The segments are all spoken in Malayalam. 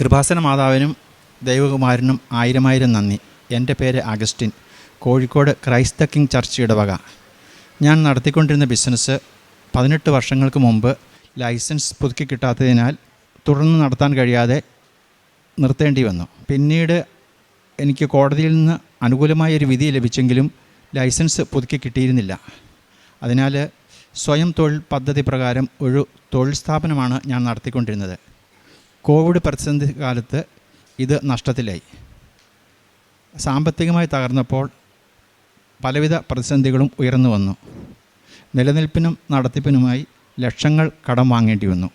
കൃപാസന മാതാവിനും ദൈവകുമാരനും ആയിരമായിരം നന്ദി. എന്റെ പേര് Augustine Kozhikode Christ king church ഇടവക ഞാൻ നടത്തിക്കൊണ്ടിരുന്ന ബിസിനസ് പതിനെട്ട് വർഷങ്ങൾക്ക് മുമ്പ് ലൈസൻസ് പുതുക്കി കിട്ടാത്തതിനാൽ തുടർന്ന് നടത്താൻ കഴിയാതെ നിർത്തേണ്ടി വന്നു. പിന്നീട് എനിക്ക് കോടതിയിൽ നിന്ന് അനുകൂലമായ ഒരു വിധി ലഭിച്ചെങ്കിലും ലൈസൻസ് പുതുക്കി കിട്ടിയിരുന്നില്ല. അതിനാൽ സ്വയം തൊഴിൽ പദ്ധതി പ്രകാരം ഒരു തൊഴിൽ സ്ഥാപനമാണ് ഞാൻ നടത്തിക്കൊണ്ടിരുന്നത്. കോവിഡ് പ്രതിസന്ധി കാലത്ത് ഇത് നഷ്ടത്തിലായി. സാമ്പത്തികമായി തകർന്നപ്പോൾ പലവിധ പ്രതിസന്ധികളും ഉയർന്നു വന്നു. നിലനിൽപ്പിനും നടത്തിപ്പിനുമായി ലക്ഷങ്ങൾ കടം വാങ്ങേണ്ടി വന്നു.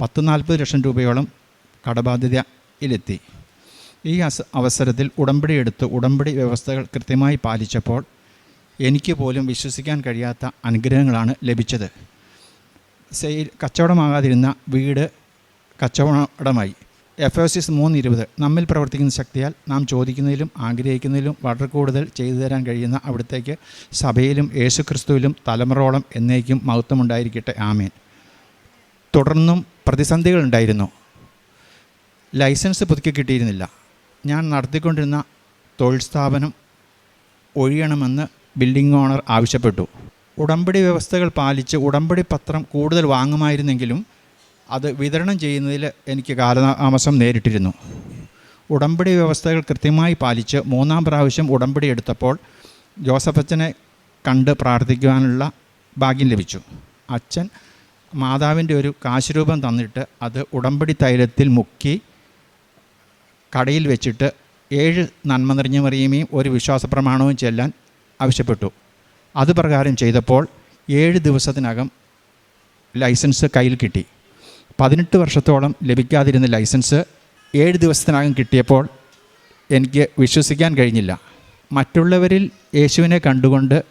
പത്ത് നാൽപ്പത് ലക്ഷം രൂപയോളം കടബാധ്യതയിലെത്തി. ഈ അവസരത്തിൽ ഉടമ്പടി എടുത്ത് ഉടമ്പടി വ്യവസ്ഥകൾ കൃത്യമായി പാലിച്ചപ്പോൾ എനിക്ക് പോലും വിശ്വസിക്കാൻ കഴിയാത്ത അനുഗ്രഹങ്ങളാണ് ലഭിച്ചത്. സെയിൽ കച്ചവടമാകാതിരുന്ന വീട് കച്ചവടമായി. എഫ് എസ് എസ് മൂന്ന് ഇരുപത് നമ്മിൽ പ്രവർത്തിക്കുന്ന ശക്തിയാൽ നാം ചോദിക്കുന്നതിലും ആഗ്രഹിക്കുന്നതിലും വളരെ കൂടുതൽ ചെയ്തു തരാൻ കഴിയുന്ന അവിടത്തേക്ക് സഭയിലും യേശുക്രിസ്തുവിലും തലമുറോളം എന്നേക്കും മഹത്വമുണ്ടായിരിക്കട്ടെ. ആമേൻ. തുടർന്നും പ്രതിസന്ധികളുണ്ടായിരുന്നു ലൈസൻസ് പുതുക്കി കിട്ടിയിരുന്നില്ല. ഞാൻ നടത്തിക്കൊണ്ടിരുന്ന തൊഴിൽ സ്ഥാപനം ഒഴിയണമെന്ന് ബിൽഡിംഗ് ഓണർ ആവശ്യപ്പെട്ടു. ഉടമ്പടി വ്യവസ്ഥകൾ പാലിച്ച് ഉടമ്പടി പത്രം കൂടുതൽ വാങ്ങുമായിരുന്നെങ്കിലും അത് വിതരണം ചെയ്യുന്നതിൽ എനിക്ക് കാലതാമസം നേരിട്ടിരുന്നു. ഉടമ്പടി വ്യവസ്ഥകൾ കൃത്യമായി പാലിച്ച് മൂന്നാം പ്രാവശ്യം ഉടമ്പടി എടുത്തപ്പോൾ ജോസഫ് അച്ഛനെ കണ്ട് പ്രാർത്ഥിക്കുവാനുള്ള ഭാഗ്യം ലഭിച്ചു. അച്ഛൻ മാതാവിന്റെ ഒരു കാശുരൂപം തന്നിട്ട് അത് ഉടമ്പടി തൈലത്തിൽ മുക്കി കടയിൽ വെച്ചിട്ട് ഏഴ് നന്മ നിറഞ്ഞ മറിയുമേയും ഒരു വിശ്വാസ പ്രമാണവും ചെല്ലാൻ ആവശ്യപ്പെട്ടു. അത് പ്രകാരം ചെയ്തപ്പോൾ ഏഴ് ദിവസത്തിനകം ലൈസൻസ് കയ്യിൽ കിട്ടി. പതിനെട്ട് വർഷത്തോളം ലഭിക്കാതിരുന്ന ലൈസൻസ് ഏഴ് ദിവസത്തിനകം കിട്ടിയപ്പോൾ എനിക്ക് വിശ്വസിക്കാൻ കഴിഞ്ഞില്ല. മറ്റുള്ളവരിൽ യേശുവിനെ കണ്ടുകൊണ്ട്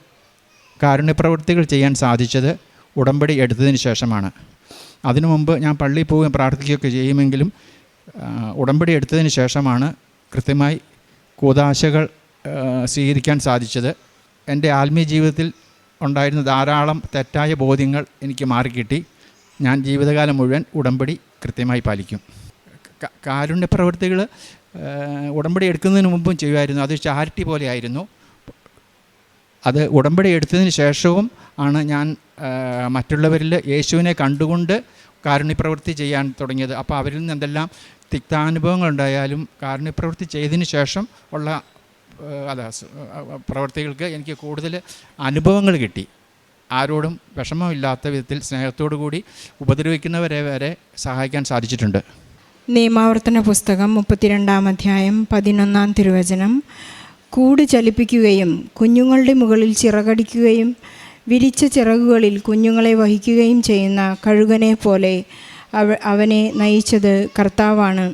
കാരുണ്യപ്രവൃത്തികൾ ചെയ്യാൻ സാധിച്ചത് ഉടമ്പടി എടുത്തതിന് ശേഷമാണ്. അതിനു മുമ്പ് ഞാൻ പള്ളിയിൽ പോവുകയും പ്രാർത്ഥിക്കുകയൊക്കെ ചെയ്യുമെങ്കിലും ഉടമ്പടി എടുത്തതിന് ശേഷമാണ് കൃത്യമായി കൂതാശകൾ സ്വീകരിക്കാൻ സാധിച്ചത്. എന്റെ ആത്മീയ ജീവിതത്തിൽ ഉണ്ടായിരുന്ന ധാരാളം തെറ്റായ ബോധ്യങ്ങൾ എനിക്ക് മാറിക്കിട്ടി. ഞാൻ ജീവിതകാലം മുഴുവൻ ഉടമ്പടി കൃത്യമായി പാലിക്കും. കാരുണ്യ പ്രവൃത്തികൾ ഉടമ്പടി എടുക്കുന്നതിന് മുമ്പും ചെയ്യുമായിരുന്നു. അത് ചാരിറ്റി പോലെ ആയിരുന്നു അത് ഉടമ്പടി എടുത്തതിന് ശേഷവും ആണ് ഞാൻ മറ്റുള്ളവരിൽ യേശുവിനെ കണ്ടുകൊണ്ട് കാരുണ്യപ്രവൃത്തി ചെയ്യാൻ തുടങ്ങിയത്. അപ്പോൾ അവരിൽ നിന്ന് എന്തെല്ലാം തിക്താനുഭവങ്ങളുണ്ടായാലും കാരുണ്യപ്രവൃത്തി ചെയ്തതിന് ശേഷം ഉള്ള അതാ പ്രവൃത്തികൾക്ക് എനിക്ക് കൂടുതൽ അനുഭവങ്ങൾ കിട്ടി. ആരോടും വിഷമമില്ലാത്ത വിധത്തിൽ സ്നേഹത്തോടു കൂടി ഉപദ്രവിക്കുന്നവരെ വരെ സഹായിക്കാൻ സാധിച്ചിട്ടുണ്ട്. നിയമാവർത്തന പുസ്തകം മുപ്പത്തിരണ്ടാം അധ്യായം പതിനൊന്നാം തിരുവചനം. കൂട് ചലിപ്പിക്കുകയും കുഞ്ഞുങ്ങളുടെ മുകളിൽ ചിറകടിക്കുകയും വിരിച്ച ചിറകുകളിൽ കുഞ്ഞുങ്ങളെ വഹിക്കുകയും ചെയ്യുന്ന കഴുകനെ പോലെ അവ അവനെ നയിച്ചത് കർത്താവാണ്.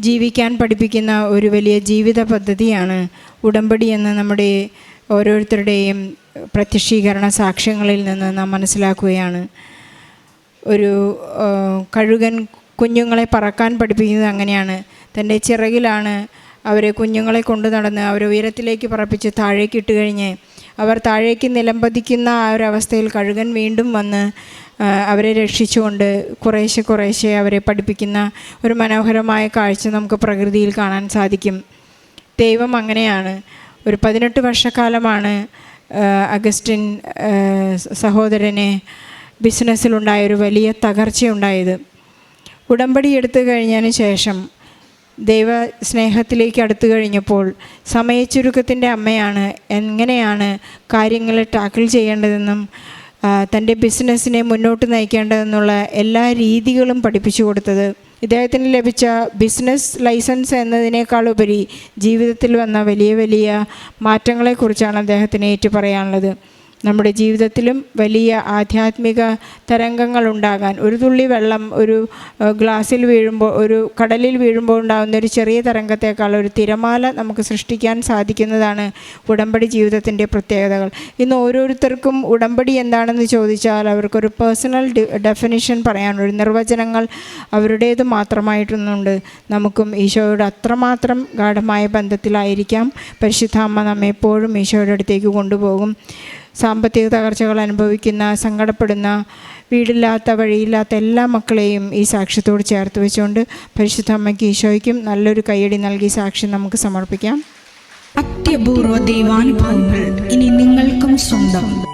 ജീവിക്കാൻ പഠിപ്പിക്കുന്ന ഒരു വലിയ ജീവിത പദ്ധതിയാണ് ഉടമ്പടി നമ്മുടെ ഓരോരുത്തരുടെയും പ്രത്യക്ഷീകരണ സാക്ഷ്യങ്ങളിൽ നിന്ന് നാം മനസ്സിലാക്കുകയാണ്. ഒരു കഴുകൻ കുഞ്ഞുങ്ങളെ പറക്കാൻ പഠിപ്പിക്കുന്നത് അങ്ങനെയാണ്. തന്റെ ചിറകിലാണ് അവരെ കുഞ്ഞുങ്ങളെ കൊണ്ടു നടന്ന് അവരെ ഉയരത്തിലേക്ക് പറപ്പിച്ച് താഴേക്ക് ഇട്ട് കഴിഞ്ഞ് അവർ താഴേക്ക് നിലംപതിക്കുന്ന ആ ഒരവസ്ഥയിൽ കഴുകൻ വീണ്ടും വന്ന് അവരെ രക്ഷിച്ചുകൊണ്ട് കുറേശ്ശെ കുറേശ്ശെ അവരെ പഠിപ്പിക്കുന്ന ഒരു മനോഹരമായ കാഴ്ച നമുക്ക് പ്രകൃതിയിൽ കാണാൻ സാധിക്കും. ദൈവം അങ്ങനെയാണ്. ഒരു പതിനെട്ട് വർഷക്കാലമാണ് അഗസ്റ്റിൻ സഹോദരന് സഹോദരനെ ബിസിനസ്സിലുണ്ടായ ഒരു വലിയ തകർച്ചയുണ്ടായത്. ഉടമ്പടി എടുത്തു കഴിഞ്ഞതിന് ശേഷം ദൈവ സ്നേഹത്തിലേക്ക് അടുത്തു കഴിഞ്ഞപ്പോൾ സമയച്ചുരുക്കത്തിന്റെ അമ്മയാണ് എങ്ങനെയാണ് കാര്യങ്ങൾ ടാക്കിൾ ചെയ്യേണ്ടതെന്നും തന്റെ ബിസിനസ്സിനെ മുന്നോട്ട് നയിക്കേണ്ടതെന്നുള്ള എല്ലാ രീതികളും പഠിപ്പിച്ചു കൊടുത്തത്. ഇദ്ദേഹത്തിന് ലഭിച്ച ബിസിനസ് ലൈസൻസ് എന്നതിനേക്കാളുപരി ജീവിതത്തിൽ വന്ന വലിയ വലിയ മാറ്റങ്ങളെക്കുറിച്ചാണ് അദ്ദേഹത്തിന് ഏറ്റു പറയാനുള്ളത് നമ്മുടെ ജീവിതത്തിലും വലിയ ആധ്യാത്മിക തരംഗങ്ങൾ ഉണ്ടാകാൻ ഒരു തുള്ളി വെള്ളം ഒരു ഗ്ലാസ്സിൽ വീഴുമ്പോൾ ഒരു കടലിൽ വീഴുമ്പോൾ ഉണ്ടാകുന്ന ഒരു ചെറിയ തരംഗത്തേക്കാൾ ഒരു തിരമാല നമുക്ക് സൃഷ്ടിക്കാൻ സാധിക്കുന്നതാണ് ഉടമ്പടി ജീവിതത്തിന്റെ പ്രത്യേകതകൾ. ഇന്ന് ഓരോരുത്തർക്കും ഉടമ്പടി എന്താണെന്ന് ചോദിച്ചാൽ അവർക്കൊരു പേഴ്സണൽ ഡെഫിനിഷൻ പറയാൻ ഒരു നിർവചനങ്ങൾ അവരുടേത് മാത്രമായിട്ടൊന്നുണ്ട്. നമുക്കും ഈശോയോട് അത്രമാത്രം ഗാഠമായ ബന്ധത്തിലായിരിക്കാം. പരിശുദ്ധാമ്മ നമ്മെ എപ്പോഴും ഈശോയുടെ അടുത്തേക്ക് കൊണ്ടുപോകും. സാമ്പത്തിക തകർച്ചകൾ അനുഭവിക്കുന്ന സങ്കടപ്പെടുന്ന വീടില്ലാത്ത വഴിയില്ലാത്ത എല്ലാ മക്കളെയും ഈ സാക്ഷ്യത്തോട് ചേർത്ത് വെച്ചുകൊണ്ട് പരിശുദ്ധ അമ്മയ്ക്ക് ഈശോയ്ക്കും നല്ലൊരു കൈയടി നൽകി സാക്ഷ്യം നമുക്ക് സമർപ്പിക്കാം. അത്യപൂർവ ദൈവാനുഭവങ്ങൾ ഇനി നിങ്ങൾക്കും സ്വന്തം.